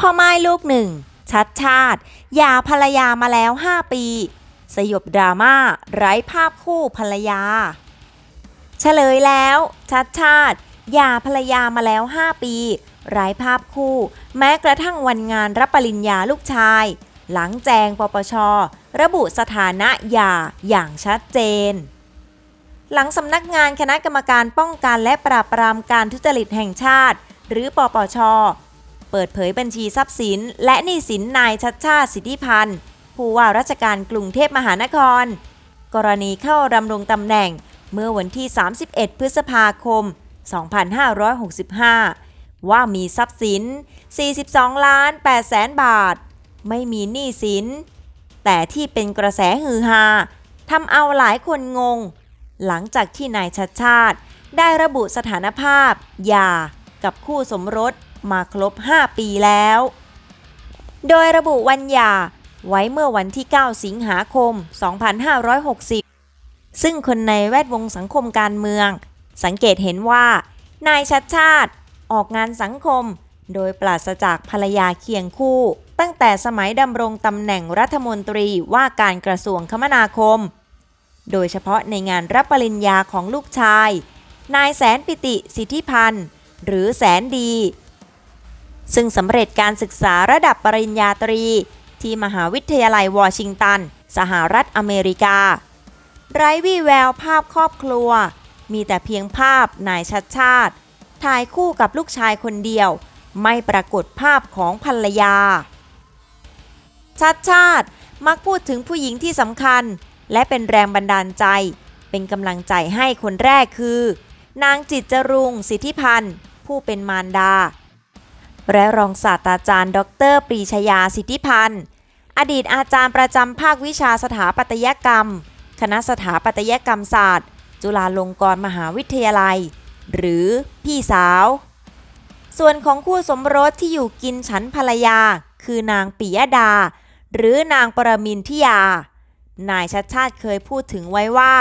พ่อไม้ลูกหนึ่ง ชัดชาติหย่าภรรยามาแล้ว 5 ปี สยบดราม่าไร้ภาพคู่ภรรยา เฉลยแล้ว ชัดชาติหย่าภรรยามาแล้ว 5 ปี ไร้ภาพคู่ แม้กระทั่งวันงานรับปริญญาลูกชาย หลังแจงปปช ระบุสถานะหย่าอย่างชัดเจน หลังสำนักงานคณะกรรมการป้องกันและปราบปรามการทุจริตแห่งชาติ หรือปปช เปิดเผยบัญชีทรัพย์สิน และหนี้สินนายชัดชาติสิทธิพันธ์ผู้ว่าราชการกรุงเทพมหานคร กรณีเข้าดำรงตำแหน่งเมื่อวันที่ 31 พฤษภาคม 2565 ว่ามีทรัพย์สิน 42 ล้าน8แสนบาท ไม่มีหนี้สิน แต่ที่เป็นกระแสฮือฮาทำเอาหลายคนงง หลังจากที่นายชัดชาติ ได้ระบุสถานภาพหย่ากับคู่สมรส มาครบ 5 ปีแล้ว โดยระบุวันหย่าไว้เมื่อวันที่ 9 สิงหาคม 2560 ซึ่งคนในแวดวงสังคมการเมือง สังเกตเห็นว่า นายชัดชาติออกงานสังคม โดยปราศจากภรรยาเคียงคู่ ตั้งแต่สมัยดำรงตำแหน่งรัฐมนตรีว่าการกระทรวงคมนาคม โดยเฉพาะในงานรับปริญญาของลูกชาย นายแสนปิติสิทธิพันธ์ หรือแสนดี ซึ่งสำเร็จการศึกษาระดับปริญญาตรี ที่มหาวิทยาลัยวอชิงตัน สหรัฐอเมริกา ไร้วี่แววภาพครอบครัว มีแต่เพียงภาพนายชัดชาติ ถ่ายคู่กับลูกชายคนเดียว ไม่ปรากฏภาพของภรรยา ชัดชาติมักพูดถึงผู้หญิงที่สำคัญ และเป็นแรงบันดาลใจ เป็นกำลังใจให้คนแรกคือ นางจิตจรุงสิทธิพันธ์ ผู้เป็นมารดา และรองศาสตราจารย์ ดร ปรีชยาสิทธิพันธ์ อดีตอาจารย์ประจำภาควิชาสถาปัตยกรรม คณะสถาปัตยกรรมศาสตร์ จุฬาลงกรณ์มหาวิทยาลัย หรือพี่สาว ส่วนของคู่สมรสที่อยู่กินฉันภรรยา คือนางปิยดา หรือนางปรมินทิยา นายชัดชาติเคยพูดถึงไว้ว่า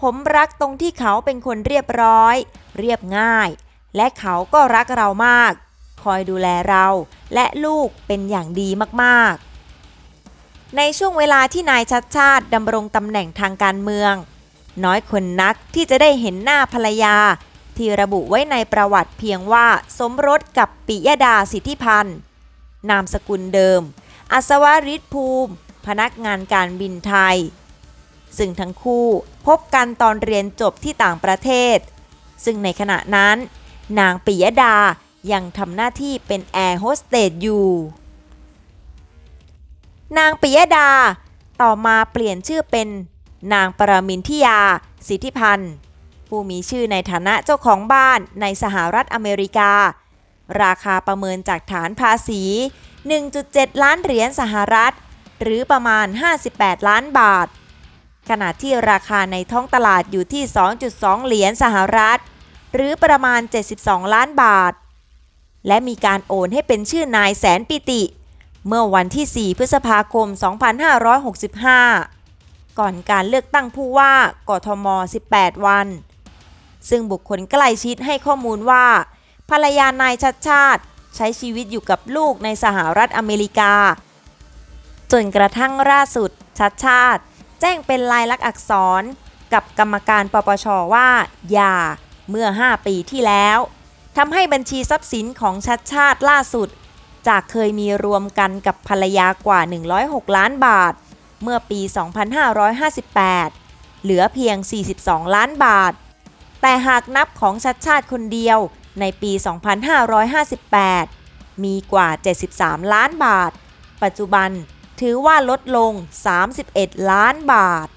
ผมรักตรงที่เขาเป็นคนเรียบร้อย เรียบง่าย และเขาก็รักเรามาก คอยดูแลเราและลูกเป็นอย่างดีมากๆ ในช่วงเวลาที่นายชัดชาติดำรงตำแหน่งทางการเมือง น้อยคนนักที่จะได้เห็นหน้าภรรยา ที่ระบุไว้ในประวัติเพียงว่าสมรสกับปิยดาสิทธิพันธ์ นามสกุลเดิม อัศวริศภูมิ พนักงานการบินไทย ซึ่งทั้งคู่พบกันตอนเรียนจบที่ต่างประเทศ ซึ่งในขณะนั้น นางปิยดา ยังทำหน้าที่เป็นแอร์โฮสเตสอยู่ นางปิยดา ต่อมาเปลี่ยนชื่อเป็นนางปรมินทิยา สิทธิพันธ์ ผู้มีชื่อในฐานะเจ้าของบ้านในสหรัฐอเมริกา ราคาประเมินจากฐานภาษี 1.7 ล้านเหรียญสหรัฐ หรือประมาณ 58 ล้านบาท ขณะที่ราคาในท้องตลาดอยู่ที่ 2.2 เหรียญสหรัฐ หรือประมาณ 72 ล้านบาท และมีการโอนให้เป็นชื่อนายแสนปิติ เมื่อวันที่ 4 พฤษภาคม 2565 ก่อนการเลือกตั้งผู้ว่ากทม 18 วัน ซึ่งบุคคลใกล้ชิดให้ข้อมูลว่า ภรรยานายชัดชาติ ใช้ชีวิตอยู่กับลูกในสหรัฐอเมริกา จนกระทั่งล่าสุดชัดชาติ แจ้งเป็นลายลักษณ์อักษรกับกรรมการปปชว่าหย่า เมื่อ 5 ปีที่แล้ว ทำให้บัญชีทรัพย์สินของชัดชาติล่าสุด จากเคยมีรวมกันกับภรรยากว่า 106 ล้านบาท เมื่อปี 2558 เหลือเพียง 42 ล้านบาท แต่หากนับของชัดชาติคนเดียวในปี 2558 มีกว่า 73 ล้านบาท ปัจจุบันถือว่าลดลง 31 ล้านบาท